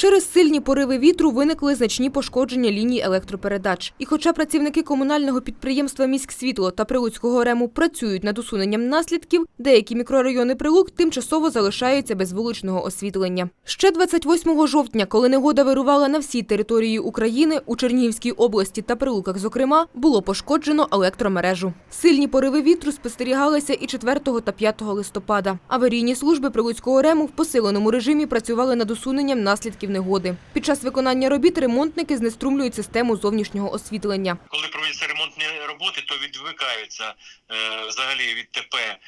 Через сильні пориви вітру виникли значні пошкодження ліній електропередач. І хоча працівники комунального підприємства «Міськсвітло» та Прилуцького рему працюють над усуненням наслідків, деякі мікрорайони Прилук тимчасово залишаються без вуличного освітлення. Ще 28 жовтня, коли негода вирувала на всій території України, у Чернігівській області та Прилуках, зокрема, було пошкоджено електромережу. Сильні пориви вітру спостерігалися і 4 та 5 листопада. Аварійні служби Прилуцького рему в посиленому режимі працювали над усуненням наслідків негоди. Під час виконання робіт ремонтники знеструмлюють систему зовнішнього освітлення. Коли проводяться ремонтні роботи, то відвикаються е, взагалі від ТП е,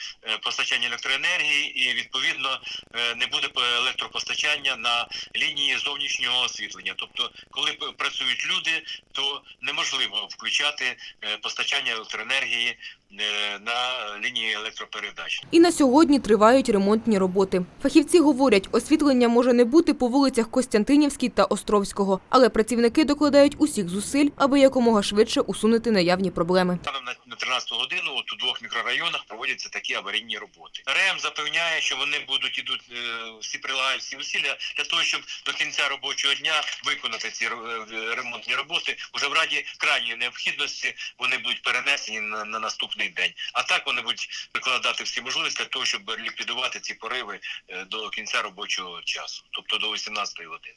постачання електроенергії, і відповідно е, не буде електропостачання на лінії зовнішнього освітлення. Тобто, коли працюють люди, то неможливо включати постачання електроенергії на лінії електропередач. І на сьогодні тривають ремонтні роботи. Фахівці говорять, освітлення може не бути по вулицях Костянтинівській та Островського, але працівники докладають усіх зусиль, аби якомога швидше усунути наявні проблеми. Станом на на 13 годину от у двох мікрорайонах проводяться такі аварійні роботи. РЕМ запевняє, що вони будуть ідуть е, всі прилагають всі усилля для того, щоб до кінця робочого дня виконати ці е, ремонтні роботи. Уже в раді крайньої необхідності вони будуть перенесені на, на наступний день. А так вони будуть викладати всі можливості для того, щоб ліквідувати ці пориви е, до кінця робочого часу, тобто до 18 години.